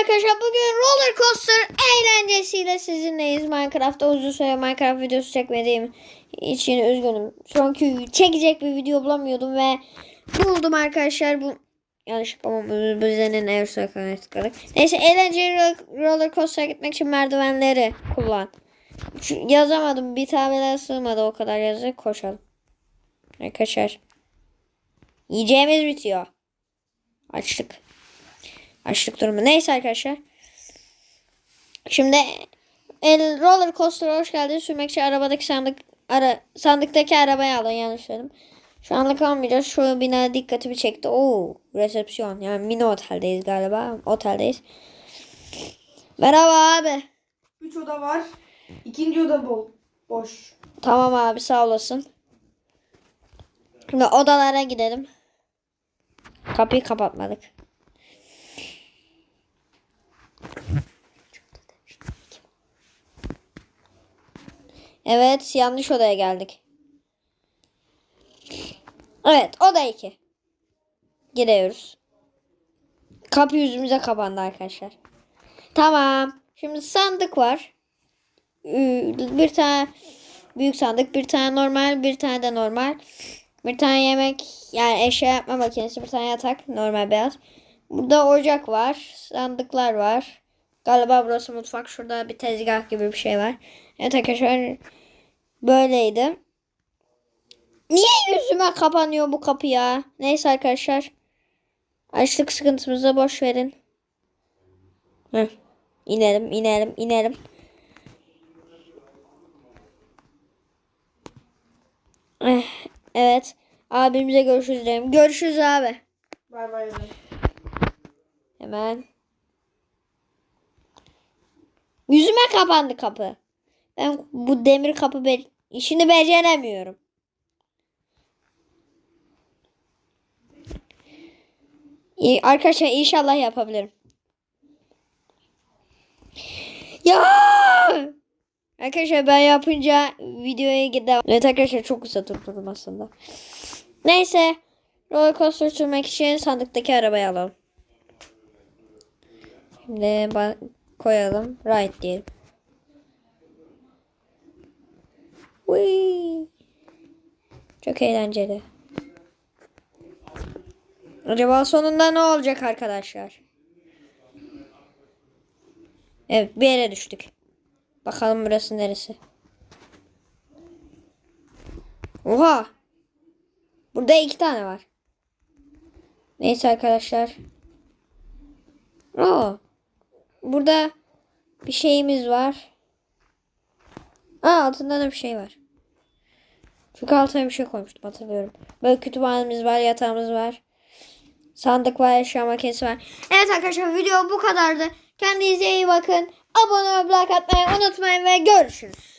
Arkadaşlar bugün roller coaster eğlencesiyle sizinleyiz. Minecraft'ta uzun süre Minecraft videosu çekmediğim için üzgünüm. Çünkü çekecek bir video bulamıyordum ve buldum arkadaşlar. Bu yanlış ama bu bu yüzden Airsoft tıkladık. Neyse eğlenceli ro- roller coaster'a gitmek için merdivenleri kullan. Yazamadım bir tabela sığmadı o kadar yazı koşalım. Arkadaşlar. Yiyeceğimiz bitiyor. Açlık. Açlık durumu. Neyse arkadaşlar. Şimdi el roller coaster'a hoş geldiniz. Sürmek için arabadaki sandık ara, sandıktaki arabayı alın yanlış söyledim. Şu anlık almayacağız. Şu bina dikkatimi çekti. Oo, resepsiyon. Yani mini oteldeyiz galiba. Oteldeyiz. Merhaba abi. Üç oda var. İkinci oda bol. Boş. Tamam abi sağ olasın. Şimdi odalara gidelim. Kapıyı kapatmadık. Evet yanlış odaya geldik. Evet oda 2. Giriyoruz. Kapı yüzümüze kapandı arkadaşlar. Tamam. Şimdi sandık var. Bir tane büyük sandık, bir tane normal, bir tane de normal. Bir tane yemek yani eşya yapma makinesi, bir tane yatak normal beyaz. Burada ocak var, sandıklar var. Galiba burası mutfak. Şurada bir tezgah gibi bir şey var. Evet arkadaşlar böyleydi. Niye yüzüme kapanıyor bu kapı ya? Neyse arkadaşlar. Açlık sıkıntımızı boş verin. Heh. İnelim, inelim, inelim. Eh, Evet. Abimize görüşürüz diyelim. Görüşürüz abi. Bay bay. Hemen. Yüzüme kapandı kapı. Ben bu demir kapı be işini beceremiyorum. İyi, arkadaşlar inşallah yapabilirim. Ya! Arkadaşlar ben yapınca videoya gidelim. Evet arkadaşlar çok kısa durdurdum aslında. Neyse. Roller coaster sürmek için sandıktaki arabayı alalım. Şimdi koyalım. Right diyelim. Whee! Çok eğlenceli. Acaba sonunda ne olacak arkadaşlar? Evet bir yere düştük. Bakalım burası neresi? Oha! Burada iki tane var. Neyse arkadaşlar. Aa, burada bir şeyimiz var. Aa altında da bir şey var. Çünkü altına bir şey koymuştum hatırlıyorum. Böyle kütüphanemiz var, yatağımız var. Sandık var, eşya makinesi var. Evet arkadaşlar video bu kadardı. Kendinize iyi bakın. Abone olup like atmayı unutmayın ve görüşürüz.